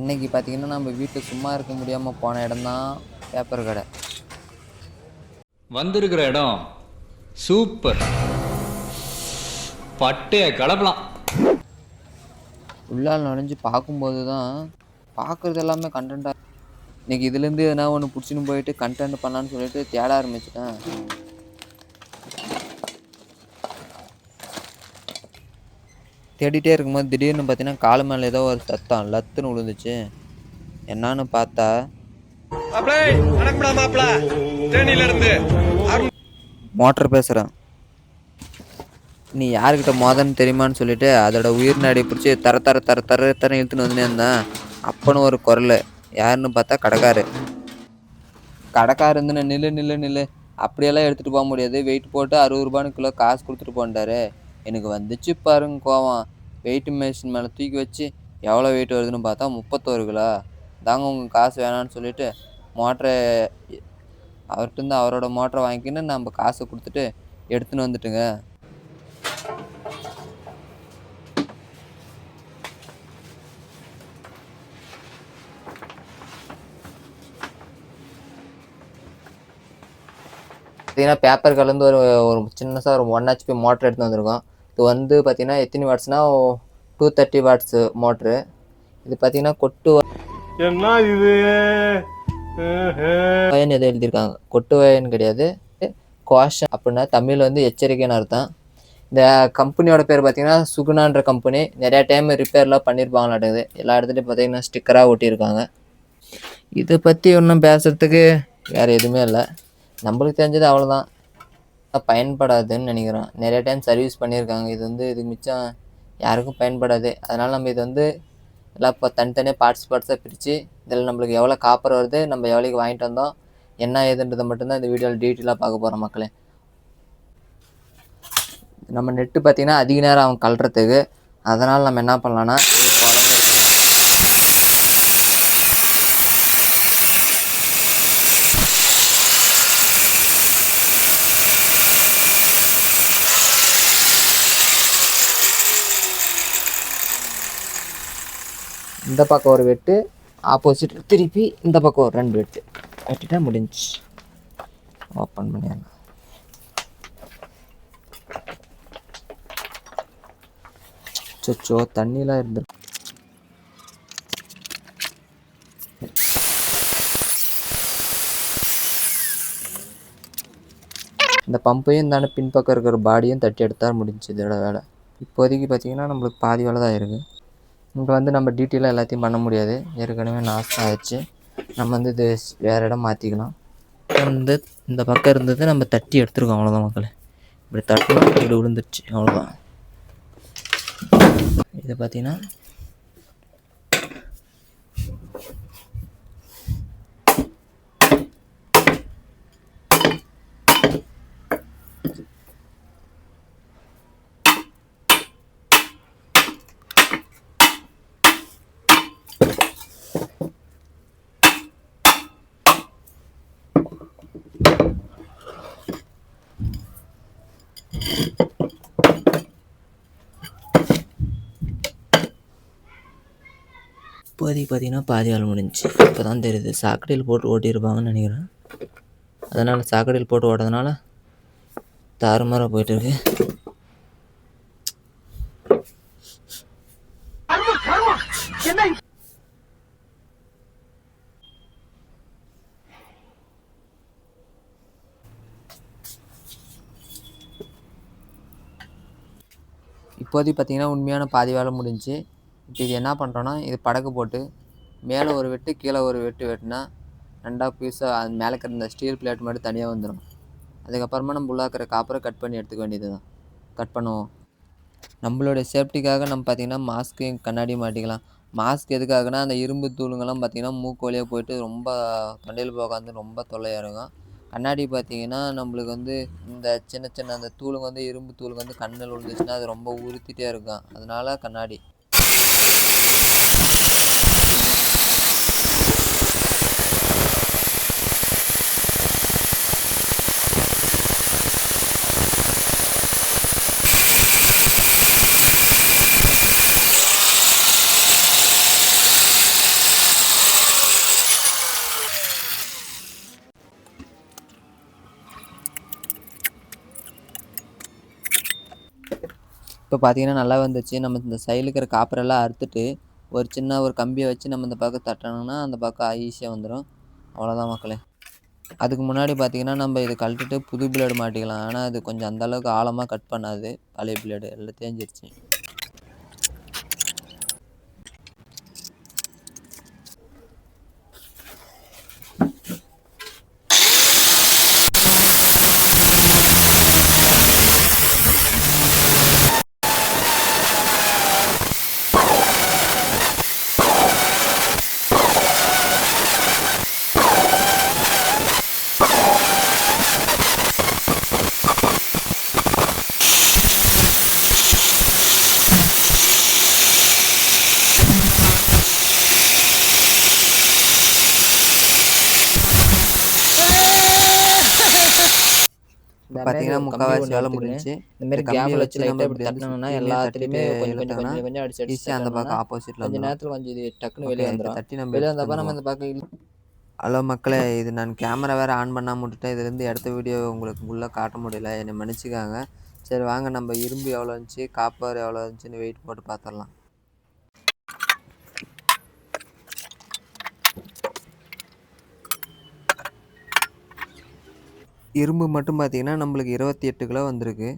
அன்னைக்கு பார்த்தீங்கன்னா நம்ம வீட்டில் சும்மா இருக்க முடியாமல் போன இடம் தான் பேப்பர் கடை. வந்திருக்கிற இடம் சூப்பர் பட்டைய கலப்பலாம். உள்ளால் நுழைஞ்சு பார்க்கும்போது தான் பார்க்குறது எல்லாமே கண்டென்ட்டாக இன்னைக்கு இதுலேருந்து எதனா ஒன்று பிடிச்சின்னு போயிட்டு கண்டென்ட் பண்ணலான்னு சொல்லிட்டு தேட ஆரம்பிச்சிட்டேன். தேடிட்டே இருக்கும்போது திடீர்னு பார்த்தீங்கன்னா காலு மேலே ஏதோ ஒரு சத்தம் லத்துன்னு விழுந்துச்சு என்னான்னு பார்த்தா மோட்டர் பேசுகிறேன் நீ யாருக்கிட்ட மோதன்னு தெரியுமான்னு சொல்லிட்டு அதோட உயிர் நாடி பிடிச்சி தர தர தர தர தர இழுத்துன்னு வந்துனே இருந்தேன். அப்பன்னு ஒரு குரல். யாருன்னு பார்த்தா கடைக்காரு. கடைக்காரு இருந்துன்னு நில்லு நில்லு நில்லு. அப்படியெல்லாம் எடுத்துகிட்டு போக முடியாது. வெயிட் போட்டு அறுபது ரூபான்னு கிலோ காசு கொடுத்துட்டு போன்றாரு எனக்கு வந்துச்சு பாருங்க கோவம். வெயிட் மிஷின் மேலே தூக்கி வச்சு எவ்வளோ வெயிட் வருதுன்னு பார்த்தா முப்பத்தோரு கிலோ. தாங்க உங்கள் காசு வேணான்னு சொல்லிட்டு மோட்டரை அவர்கிட்ட அவரோட மோட்டரை வாங்கிக்கின்னு நம்ம காசை கொடுத்துட்டு எடுத்துன்னு வந்துட்டுங்க. பார்த்தீங்கன்னா பேப்பர் கலந்து ஒரு ஒரு சின்னதாக ஒரு ஒன் ஹெச்பி மோட்டர் எடுத்து வந்திருக்கோம். இது வந்து பார்த்தீங்கன்னா எத்தனை வாட்ஸ்னால் டூ தேர்ட்டி வாட்ஸு மோட்ரு இது பார்த்தீங்கன்னா கொட்டு என்ன இது? வயன் எதோ எழுதியிருக்காங்க. கொட்டு வயன் கிடையாது. கோஷன் அப்படின்னா தமிழ் வந்து எச்சரிக்கைன்னு அர்த்தம். இந்த கம்பெனியோட பேர் பார்த்தீங்கன்னா சுகுணான்ற கம்பெனி நிறையா டைம் ரிப்பேர்லாம் பண்ணியிருப்பாங்களாட்டுது எல்லா இடத்துலையும் பார்த்தீங்கன்னா ஸ்டிக்கராக ஒட்டியிருக்காங்க. இதை பற்றி ஒன்றும் பேசுகிறதுக்கு வேறு எதுவுமே இல்லை. நம்மளுக்கு தெரிஞ்சது அவ்வளோதான் பயன்படாதுன்னு நினைக்கிறோம் நிறைய டைம் சர்வீஸ் பண்ணியிருக்காங்க. இது வந்து இது மிச்சம் யாருக்கும் பயன்படாது. அதனால் நம்ம இது வந்து எல்லாம் இப்போ தனித்தனியாக பார்ட்ஸ் பார்ட்ஸாக பிரித்து இதில் நம்மளுக்கு எவ்வளோ காப்பர் வருது நம்ம எவ்வளோக்கு வாங்கிட்டு வந்தோம் என்ன ஏதுன்றதை மட்டும்தான் இந்த வீடியோவில் டீட்டெயிலாக பார்க்க போகிறோம் மக்களே. நம்ம நெட்டு பார்த்திங்கன்னா அதிக நேரம் ஆகும் கலட்டுறதுக்கு அதனால் நம்ம என்ன பண்ணலான்னா இது குழம்பு எடுத்துக்கலாம் இந்த பக்கம் ஒரு வெட்டு ஆப்போசிட் திருப்பி இந்த பக்கம் ஒரு ரெண்டு வெட்டு. வெட்டிட்டா முடிஞ்சு ஓப்பன் பண்ணிடலாம். சொச்சோ தண்ணிலாம் இருந்து இந்த பம்பையும் இந்தாண்ட பின்பக்கம் இருக்கிற பாடியும் தட்டி எடுத்தால் முடிஞ்சு இதோட வேலை. இப்போதைக்கு பார்த்தீங்கன்னா நம்மளுக்கு பாதி வேலை தான் இருக்குது இங்கே வந்து நம்ம டீட்டெயிலாக எல்லாத்தையும் பண்ண முடியாது. ஏற்கனவே நாசம் ஆயிடுச்சு. நம்ம வந்து இது வேறு இடம் மாற்றிக்கலாம் வந்து இந்த பக்கம் இருந்தது நம்ம தட்டி எடுத்துருக்கோம் அவ்வளோதான் மக்களே. இப்படி தட்டினா இப்படி விழுந்துருச்சு. அவ்வளோதான் இதை பார்த்தீங்கன்னா இப்போதைக்கு பார்த்தீங்கன்னா பாதி வேலை முடிஞ்சுச்சு. இப்போ தான் தெரியுது சாக்கடையில் போட்டு ஓட்டியிருப்பாங்கன்னு நினைக்கிறேன். அதனால் சாக்கடையில் போட்டு ஓடுறதுனால தாறுமாறாக போயிட்டுருக்கு. இப்போதைக்கு பார்த்தீங்கன்னா உண்மையான பாதி வேலை முடிஞ்சுச்சு இப்போ இது என்ன பண்ணுறோன்னா இது படகு போட்டு மேலே ஒரு வெட்டு கீழே ஒரு வெட்டு வெட்டினா ரெண்டாக பீஸாக அது மேலே இருக்கிற இந்த ஸ்டீல் பிளேட் மட்டும் தனியாக வந்துடும் அதுக்கப்புறமா நம்ம உள்ளாக்கிற காப்பரை கட் பண்ணி எடுத்துக்க வேண்டியது தான் கட் பண்ணுவோம். நம்மளுடைய சேஃப்டிக்காக நம்ம பார்த்திங்கன்னா மாஸ்க்கு கண்ணாடி மாட்டிக்கலாம். மாஸ்க் எதுக்காகனா அந்த இரும்பு தூளுங்கெல்லாம் பார்த்திங்கன்னா மூக்கு வழியாக போயிட்டு ரொம்ப தொண்டையில் போகாந்து ரொம்ப தொல்லையாக இருக்கும். கண்ணாடி பார்த்திங்கன்னா நம்மளுக்கு வந்து இந்த சின்ன சின்ன அந்த தூளுங்க வந்து இரும்பு தூளுங்க வந்து கண்ணில் விழுந்துச்சுன்னா அது ரொம்ப உறுத்திட்டே இருக்கும். அதனால் கண்ணாடி. இப்போ பார்த்தீங்கன்னா நல்லா வந்துச்சு. நம்ம இந்த சைடில் இருக்கிற காப்பரெல்லாம் அறுத்துட்டு ஒரு சின்ன ஒரு கம்பியை வச்சு நம்ம இந்த பக்கம் தட்டினோம்னா அந்த பக்கம் ஈஸியாக வந்துடும் அவ்வளோதான் மக்களே. அதுக்கு முன்னாடி பார்த்தீங்கன்னா நம்ம இதை கழட்டிட்டு புது பிளேடு மாட்டிக்கலாம். ஆனால் அது கொஞ்சம் அந்தளவுக்கு ஆழமாக கட் பண்ணாது. பழைய பிளேடு எல்லாம் தேஞ்சிருச்சு பார்த்தீங்கன்னா முக்கால்வாசி வேலை முடிஞ்சுச்சு இந்த மாதிரி கேப்ல வச்சு லைட்டாக இப்படி சுத்தியுமே எல்லாத்துலேயுமே கொஞ்சம் கொஞ்சம் கொஞ்சம் கொஞ்சம் அடிச்சு அடிச்சு அந்த பக்கம் தட்டினோம்னா ஆப்போசிட்டில் கொஞ்ச வந்துடும் நேரத்தில் கொஞ்சம் இது டக்குன்னு வெளியே வந்துடும் தட்டி நம்ம வெளியே வந்தப்போ நம்ம. இந்த பக்கம் ஹலோ மக்களே இது நான் கேமரா வேறு ஆன் பண்ணாம விட்டுட்டேன் இதுலேருந்து எடுத்த வீடியோ உங்களுக்கு உள்ளே காட்ட முடியல. என்னை மன்னிச்சுக்காங்க. சரி வாங்க நம்ம இரும்பு எவ்வளோ இருந்துச்சு காப்பர் எவ்வளோ இருந்துச்சுன்னு வெயிட் போட்டு பார்த்துடலாம் இரும்பு மட்டும் பார்த்தீங்கன்னா நம்மளுக்கு இருபத்தி எட்டு கிலோ வந்திருக்கு.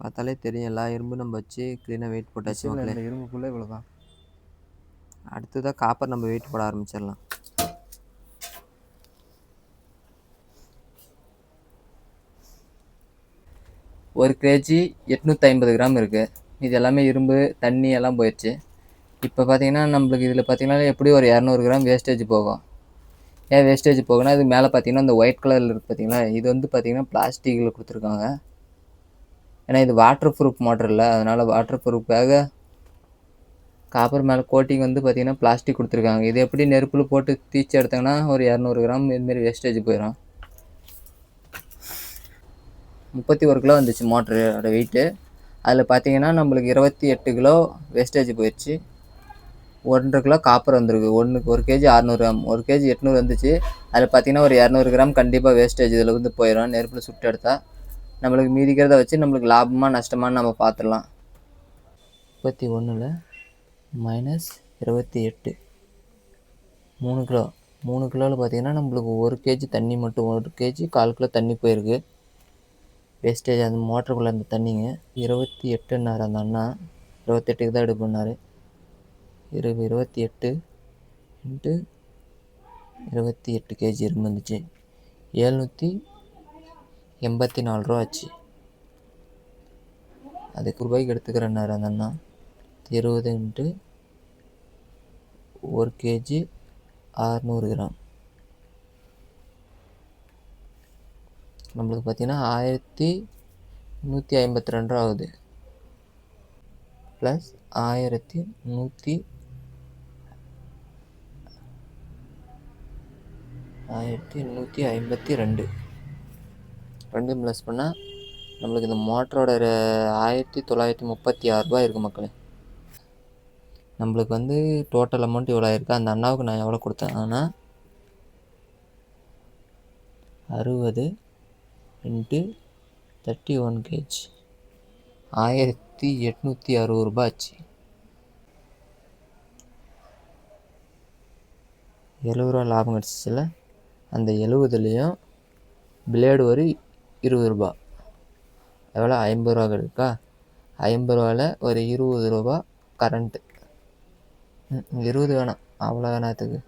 பார்த்தாலே தெரியும். எல்லா இரும்பு நம்ம வச்சு க்ளீனாக வெயிட் போட்டாச்சு மக்களே. இரும்புக்குள்ளே இவ்வளோதான் அடுத்ததாக காப்பர் நம்ம வெயிட் போட ஆரம்பிச்சிடலாம். ஒரு கேஜி எட்நூற்றி ஐம்பது கிராம் இருக்குது இது எல்லாமே இரும்பு தண்ணி எல்லாம் போயிடுச்சு. இப்போ பார்த்தீங்கன்னா நம்மளுக்கு இதில் பார்த்தீங்கன்னா எப்படி ஒரு இரநூறு கிராம் வேஸ்டேஜ் போகும். ஏன் வேஸ்டேஜ் போகும்னா அது மேலே பார்த்தீங்கன்னா அந்த ஒயிட் கலரில் இருக்குது பார்த்தீங்களா இது வந்து பார்த்தீங்கன்னா பிளாஸ்டிக்கில் கொடுத்துருக்காங்க. ஏன்னா இது வாட்டர் ப்ரூஃப் மோட்டர் இல்லை. அதனால் வாட்டர் ப்ரூஃப்காக காப்பர் மேலே கோட்டிங் வந்து பார்த்திங்கன்னா பிளாஸ்டிக் கொடுத்துருக்காங்க. இது எப்படி நெருப்பில் போட்டு தீச்சு எடுத்தாங்கன்னா ஒரு இரநூறு கிராம் இதுமாரி வேஸ்டேஜ் போயிடும் முப்பத்தி ஒரு கிலோ வந்துச்சு மோட்டரோட வெயிட்டு அதில் பார்த்தீங்கன்னா நம்மளுக்கு இருபத்தி எட்டு கிலோ வேஸ்டேஜ் போயிடுச்சு. ஒன்றரை கிலோ காப்பர் வந்திருக்கு. ஒன்றுக்கு ஒரு கேஜி அறநூறு கிராம் ஒரு கேஜி எட்நூறு வந்துச்சு. அதில் பார்த்தீங்கன்னா ஒரு இரநூறு கிராம் கண்டிப்பாக வேஸ்டேஜ் இதில் வந்து போயிடும் நெருப்பில் சுட்டு எடுத்தால் நம்மளுக்கு மீதிக்கிறத வச்சு நம்மளுக்கு லாபமாக நஷ்டமான்னு நம்ம பார்த்துடலாம் முப்பத்தி ஒன்றில் மைனஸ் இருபத்தி எட்டு. மூணு கிலோ. மூணு கிலோவில் பார்த்தீங்கன்னா நம்மளுக்கு ஒரு கேஜி தண்ணி மட்டும் ஒரு கேஜி கால் கிலோ தண்ணி போயிருக்கு. வேஸ்டேஜ் அந்த மோட்டருக்குள்ளே அந்த தண்ணிங்க. இருபத்தி எட்டுன்னாரு அந்த அண்ணா. இருபத்தெட்டுக்கு தான் எடுப்புன்னாரு இரு இருபத்தி எட்டு இன்ட்டு இருபத்தி எட்டு கேஜி இருந்துச்சு ஏழ்நூற்றி எண்பத்தி நாலு ரூபா ஆச்சு. அதுக்கு ரூபாய்க்கு எடுத்துக்கிறேன்னாரு அந்த அண்ணா. இருபது இன்ட்டு ஒரு கேஜி அறநூறு கிராம். நம்மளுக்கு பார்த்தீங்கன்னா ஆயிரத்தி நூற்றி ஐம்பத்தி ரெண்டு ரூபா ஆகுது. ப்ளஸ் ஆயிரத்தி நூற்றி ஆயிரத்தி நூற்றி ஐம்பத்தி ரெண்டு. ரெண்டும் ப்ளஸ் பண்ணால் நம்மளுக்கு இந்த மோட்டரோட ஆயிரத்தி தொள்ளாயிரத்தி முப்பத்தி ஆறுரூபா இருக்குது மக்களே. நம்மளுக்கு வந்து டோட்டல் அமௌண்ட் இவ்வளோ ஆயிருக்கு அந்த அண்ணாவுக்கு நான் எவ்வளோ கொடுத்தேன்? ஆனால் அறுபது இன்ட்டு தேர்ட்டி ஒன் கேஜ் ஆயிரத்தி எட்நூற்றி அறுபது ரூபா ஆச்சு. எழுபது ரூபா லாபம் கிடச்சிச்சில்ல அந்த எழுபதுலேயும் பிளேடு ஒரு இருபது ரூபா. எவ்வளோ ஐம்பது ரூபா கிடைக்கா ஐம்பது ரூபாவில் ஒரு இருபது ரூபா கரண்ட்டு இருபது வேணாம். அவ்வளோ வேணாத்துக்கு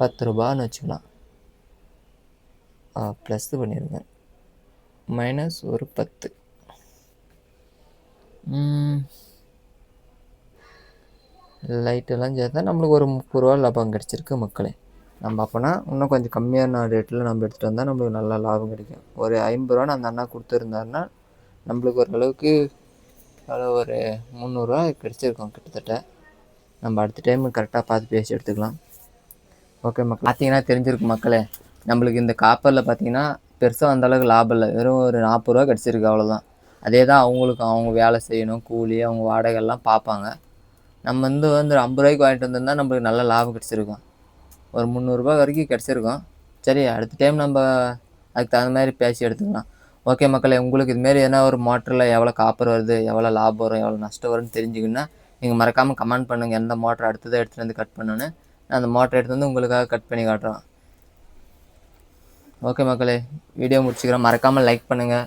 பத்து ரூபான்னு வச்சுக்கலாம். ப்ளஸ் பண்ணிடுங்க மைனஸ் ஒரு பத்து. லைட்டெல்லாம் சேர்த்தா நம்மளுக்கு ஒரு முப்பது ரூபா லாபம் கிடச்சிருக்கு மக்களே. நம்ம அப்போனா இன்னும் கொஞ்சம் கம்மியான ரேட்டில் நம்ம எடுத்துகிட்டு வந்தால் நம்மளுக்கு நல்ல லாபம் கிடைக்கும். ஒரு ஐம்பது ரூபான்னு அந்த அண்ணா கொடுத்துருந்தாருன்னா நம்மளுக்கு ஓரளவுக்கு எவ்வளோ ஒரு முந்நூறுரூவா கிடச்சிருக்கோம் கிட்டத்தட்ட. நம்ம அடுத்த டைம் கரெக்டாக பார்த்து பேசி எடுத்துக்கலாம். ஓகே மக்கள். பார்த்தீங்கன்னா தெரிஞ்சிருக்கு மக்களே நம்மளுக்கு இந்த காப்பரில் பார்த்தீங்கன்னா பெருசாக அந்த அளவுக்கு லாபம் இல்லை. வெறும் ஒரு நாற்பது ரூபா கிடச்சிருக்கு அவ்வளோதான் அதே தான் அவங்களுக்கு அவங்க வேலை செய்யணும் கூலி அவங்க வாடகைலாம் பார்ப்பாங்க. நம்ம வந்து வந்து ஐம்பது ரூபாய்க்கு வாங்கிட்டு வந்திருந்தால் நம்மளுக்கு நல்ல லாபம் கிடச்சிருக்கும். ஒரு முந்நூறுரூபா வரைக்கும் கிடச்சிருக்கும். சரி அடுத்த டைம் நம்ம அதுக்கு தகுந்த மாதிரி பேசி எடுத்துக்கலாம். ஓகே மக்களே உங்களுக்கு இதுமாரி எதனா ஒரு மோட்டரில் எவ்வளோ காப்பர் வருது எவ்வளோ லாபம் வரும் எவ்வளோ நஷ்டம் வரும்னு தெரிஞ்சுக்கணுன்னா நீங்கள் மறக்காமல் கமெண்ட் பண்ணுங்கள் எந்த மோட்டர் அடுத்ததாக எடுத்துகிட்டு வந்து கட் பண்ணணும்னு. நான் அந்த மோட்டர் எடுத்து வந்து உங்களுக்காக கட் பண்ணி காட்டுறோம். ஓகே மக்களே வீடியோ முடிச்சுக்கிறேன் மறக்காமல் லைக் பண்ணுங்கள்